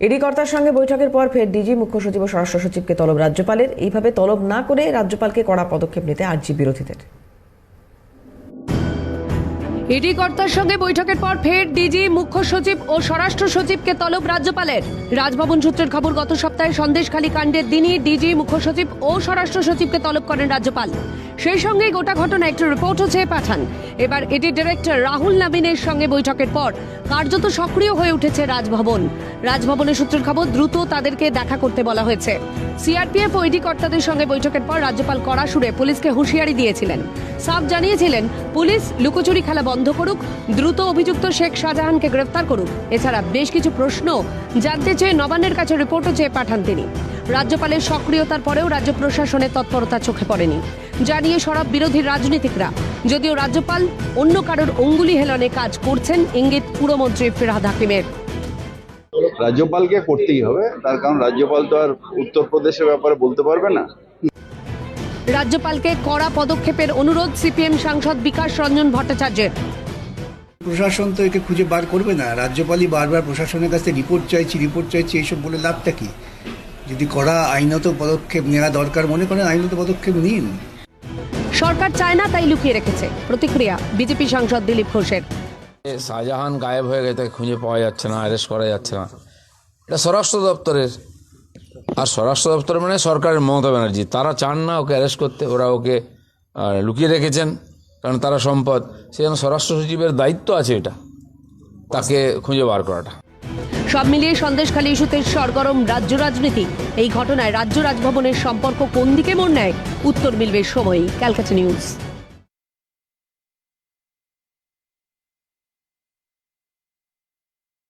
ED কর্তার সঙ্গে বৈঠকের পর ফের ডিজি মুখ্য সচিব ও স্বরাষ্ট্র সচিবকে তলব রাজ্যপালের। এইভাবে তলব না করে রাজ্যপালকে কড়া পদক্ষেপ নিতে আর্জি বিরোধীদের। ইডি কর্তার সঙ্গে বৈঠকের পর ফের ডিজি মুখ্য সচিব ও স্বরাষ্ট্র সচিবকে তলব রাজ্যপালের। রাজভবন সূত্রের খবর, গত সপ্তাহে সন্দেশখালী কাণ্ডের দিনই ডিজি মুখ্য সচিব ও স্বরাষ্ট্র সচিবকে তলব করেন রাজ্যপাল। সেই সঙ্গে গোটা ঘটনা একটি রিপোর্টও চেয়ে পাঠান। এবার এটি ডিরেক্টর রাহুল নাবিনের সঙ্গে বৈঠকের পর কার্যত সক্রিয় হয়ে উঠেছে রাজভবন। রাজভবনের সূত্রের খবর, দ্রুত তাদেরকে দেখা করতে বলা হয়েছে। সিআরপিএফ ও ইডি কর্তাদের সঙ্গে বৈঠকের পর রাজ্যপাল কড়া সুরে পুলিশকে হুঁশিয়ারি দিয়েছিলেন। সাফ জানিয়েছিলেন, পুলিশ লুকোচুরি খেলা বন্ধ করুক, দ্রুত অভিযুক্ত শেখ শাহজাহানকে গ্রেফতার করুক। এছাড়া বেশ কিছু প্রশ্ন জানতে চেয়ে নবান্নের কাছে রিপোর্টও চেয়ে পাঠান তিনি। রাজ্যপালের সক্রিয়তার পরেও রাজ্য প্রশাসনের তৎপরতা চোখে পড়েনি। জানিয়ে সরব বিরোধী রাজনীতিকরা। যদিও রাজ্যপাল অন্য কারোর অঙ্গুলি হেলনে কাজ করছেন ইঙ্গিত পুরমন্ত্রী ফিরহাদ হাকিমের। রাজ্যপালকে করতেই হবে তার কারণ রাজ্যপাল তো আর উত্তরপ্রদেশের ব্যাপারে বলতে পারবে না। রাজ্যপালকে কড়া পদক্ষেপের অনুরোধ সিপিএম সাংসদ বিকাশ রঞ্জন ভট্টাচার্যের। প্রশাসন তো একে খুঁজে বার করবে না। রাজ্যপালই বারবার প্রশাসনের কাছে রিপোর্ট চাইছি রিপোর্ট চাইছি এইসব বলে লাভটা কি? যদি কড়া আইনত পদক্ষেপ নেওয়া দরকার মনে করেন আইনত পদক্ষেপ নিন। সরকার চায় না, তাই লুকিয়ে রেখেছে। প্রতিক্রিয়া বিজেপি সাংসদ দিলীপ ঘোষের। শাহজাহান গায়েব হয়ে গেছে, খুঁজে পাওয়া যাচ্ছে না অ্যারেস্ট করা যাচ্ছে না। এটা স্বরাষ্ট্র দপ্তরের। আর স্বরাষ্ট্র দপ্তর মানে সরকারের মমতা ব্যানার্জি। তারা চান না ওকে অ্যারেস্ট করতে, ওরা ওকে লুকিয়ে রেখেছেন। কারণ তারা সম্পদ। সেজন্য স্বরাষ্ট্র সচিবের দায়িত্ব আছে এটা, তাকে খুঁজে বার করাটা। সব মিলিয়ে সন্দেশখালী ইস্যুতে সরগরম রাজ্য রাজনীতি। এই ঘটনায় রাজ্য রাজভবনের সম্পর্ক কোন দিকে মোড় নেয়? উত্তর মিলবে সময়ই। ক্যালকাটা নিউজ।